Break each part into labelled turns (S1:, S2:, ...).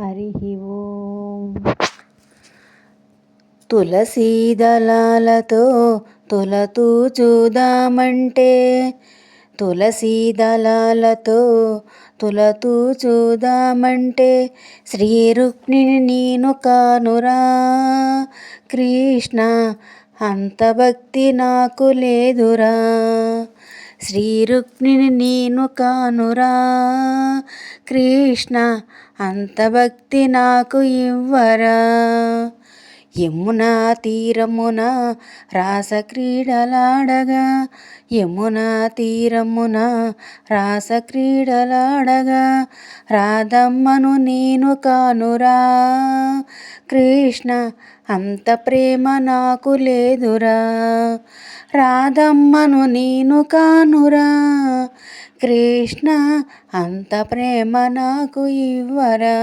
S1: హరి ఓం. తులసీ దళాలతో తులతూ చూదామంటే తులసీ దళాలతో తులతూ చూదామంటే శ్రీ రుక్మిణి నేను కానురా. కృష్ణ అంత భక్తి నాకు లేదురా. శ్రీ రుక్మిణి నేను కానురా. కృష్ణ అంత భక్తి నాకు ఇవ్వరా. యమునా తీరమున రాసక్రీడలాడగా యమునా తీరమున రాసక్రీడలాడగా రాధమ్మను నేను కానురా. కృష్ణ అంత ప్రేమ నాకు లేదురా. రాధమ్మను నేను కానురా. కృష్ణ అంత ప్రేమ నాకు ఇవ్వరా.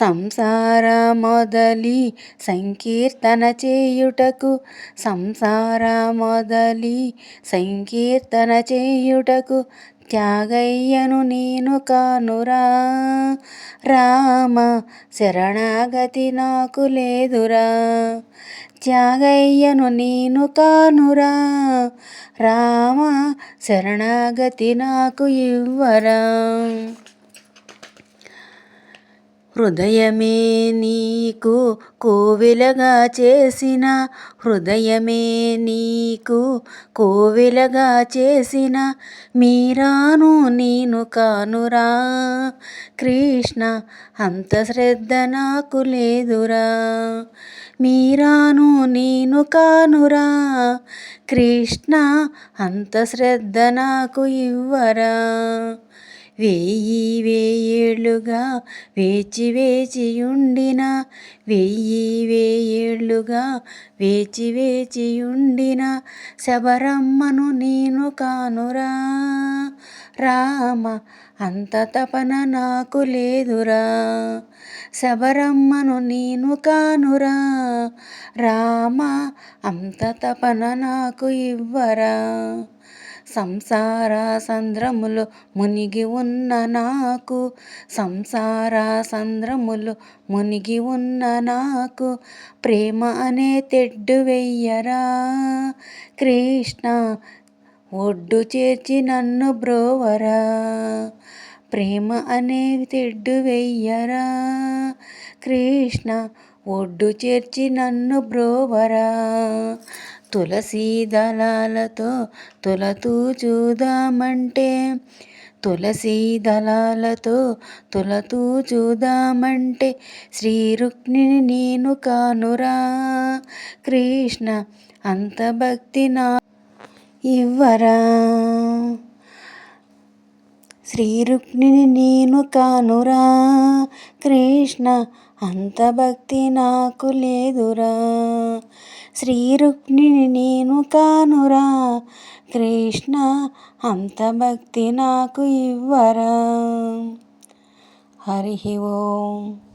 S1: సంసార మొదలి సంకీర్తన చేయుటకు సంసార మొదలి సంకీర్తన చేయుటకు త్యాగయ్యను నేను కానురా. రామ శరణాగతి నాకు లేదురా. త్యాగయ్యను నేను కానురా. రామ శరణాగతి నాకు ఇవ్వరా. హృదయమే నీకు కోవిలగా చేసిన హృదయమే నీకు కోవిలగా చేసిన మీరాను నేను కానురా. కృష్ణ అంత శ్రద్ధ నాకు లేదురా. మీరాను నేను కానురా. కృష్ణ అంత శ్రద్ధ నాకు ఇవ్వరా. వెయ్యి వేయేళ్ళుగా వేచి వేచియుండిన వెయ్యి వేయేళ్ళుగా వేచి వేచియుండిన శబరమ్మను నేను కానురా. రామ అంత తపన నాకు లేదురా. శబరమ్మను నేను కానురా. రామ అంత తపన నాకు ఇవ్వరా. సంసార సంద్రములు మునిగి ఉన్న నాకు. సంసార సంద్రములు మునిగి ఉన్న నాకు. ప్రేమ అనే తెడ్డు వెయ్యరా? కృష్ణ ఒడ్డు చేర్చి నన్ను బ్రోవరా? ప్రేమ అనే తెడ్డు వెయ్యరా? కృష్ణ ఒడ్డు చేర్చి నన్ను బ్రోవరా? తులసీ దళాలతో తులతూ చూదామంటే తులసీ దళాలతో తులతూ చూదామంటే శ్రీ రుక్మిణి నేను కానురా కృష్ణ అంత భక్తి నా ఇవ్వరా. శ్రీ రుక్మిణి నేను కానురా. కృష్ణ అంత భక్తి నాకు లేదురా. శ్రీ రుక్మిణి నేను కానురా. కృష్ణ అంత భక్తి నాకు ఇవ్వరా. హరి ఓం.